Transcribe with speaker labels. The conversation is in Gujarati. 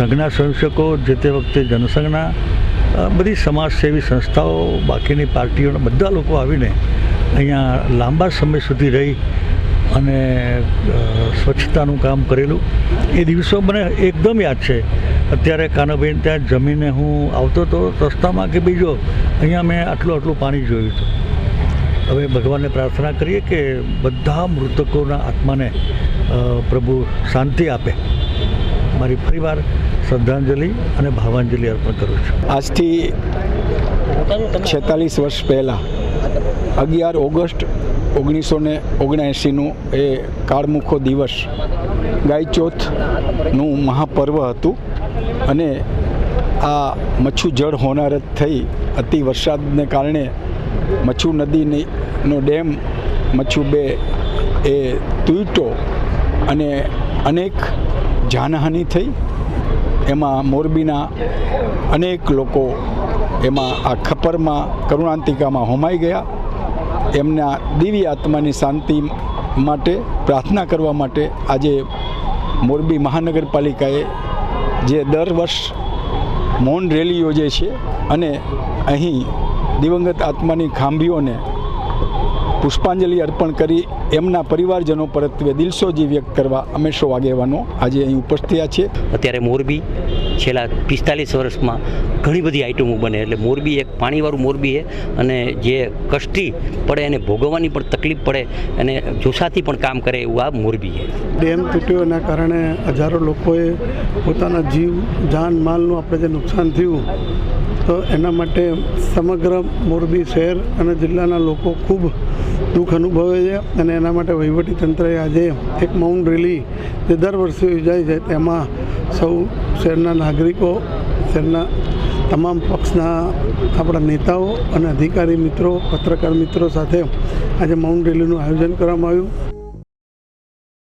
Speaker 1: સંઘના સંશકો જે તે વખતે જનસંઘના બધી સમાજસેવી સંસ્થાઓ, બાકીની પાર્ટીઓના બધા લોકો આવીને અહીંયા લાંબા સમય સુધી રહી અને સ્વચ્છતાનું કામ કરેલું. એ દિવસો મને એકદમ યાદ છે. અત્યારે કાનાભાઈ ત્યાં જમીને હું આવતો હતો રસ્તામાં કે બીજો, અહીંયા મેં આટલું આટલું પાણી જોયું હતું. હવે ભગવાનને પ્રાર્થના કરીએ કે બધા મૃતકોના આત્માને પ્રભુ શાંતિ આપે. મારી ફરીવાર શ્રદ્ધાંજલિ અને ભાવાંજલિ અર્પણ કરું છું.
Speaker 2: આજથી છેતાલીસ વર્ષ પહેલાં, અગિયાર ઓગસ્ટ ઓગણીસો ને ઓગણએંસીનું એ કાળમુખો દિવસ ગાયચોથનું મહાપર્વ હતું અને આ મચ્છુ જળ હોનારત થઈ અતિ વરસાદને કારણે મચ્છુ નદીની ડેમ મચ્છુ બે એ તૂટ્યો અને અનેક જાનહાનિ થઈ. એમાં મોરબીના અનેક લોકો એમાં આ ખપરમાં કરુણાંતિકામાં હોમાઈ ગયા. એમના દિવ્ય આત્માની શાંતિ માટે, પ્રાર્થના કરવા માટે આજે મોરબી મહાનગરપાલિકાએ જે દર વર્ષ મૌન રેલી યોજે છે અને અહીં દિવંગત આત્માની ખાંભીઓને પુષ્પાંજલિ અર્પણ કરી એમના પરિવારજનો પરત્વે દિલસોજી વ્યક્ત કરવા અમે સૌ આગેવાનો આજે અહીં ઉપસ્થિત છે.
Speaker 3: અત્યારે મોરબી છેલ્લા પિસ્તાલીસ વર્ષમાં ઘણી બધી આઈટમો બને એટલે મોરબી એક પાણીવાળું મોરબી છે અને જે કષ્ટી પડે એને ભોગવવાની પણ તકલીફ પડે અને જોશાથી પણ કામ કરે એવું આ મોરબી છે.
Speaker 4: ડેમ તૂટ્યો એના કારણે હજારો લોકોએ પોતાના જીવ જાન માલનું આપણે જે નુકસાન થયું તો એના માટે સમગ્ર મોરબી શહેર અને જિલ્લાના લોકો ખૂબ દુઃખ અનુભવે છે અને એના માટે વહીવટી તંત્રએ આજે એક મૌન રેલી જે દર વર્ષે યોજાય છે તેમાં સૌ શહેરના નાગરિકો, શહેરના તમામ પક્ષના આપણા નેતાઓ અને અધિકારી મિત્રો, પત્રકાર મિત્રો સાથે આજે મૌન રેલીનું આયોજન કરવામાં આવ્યું.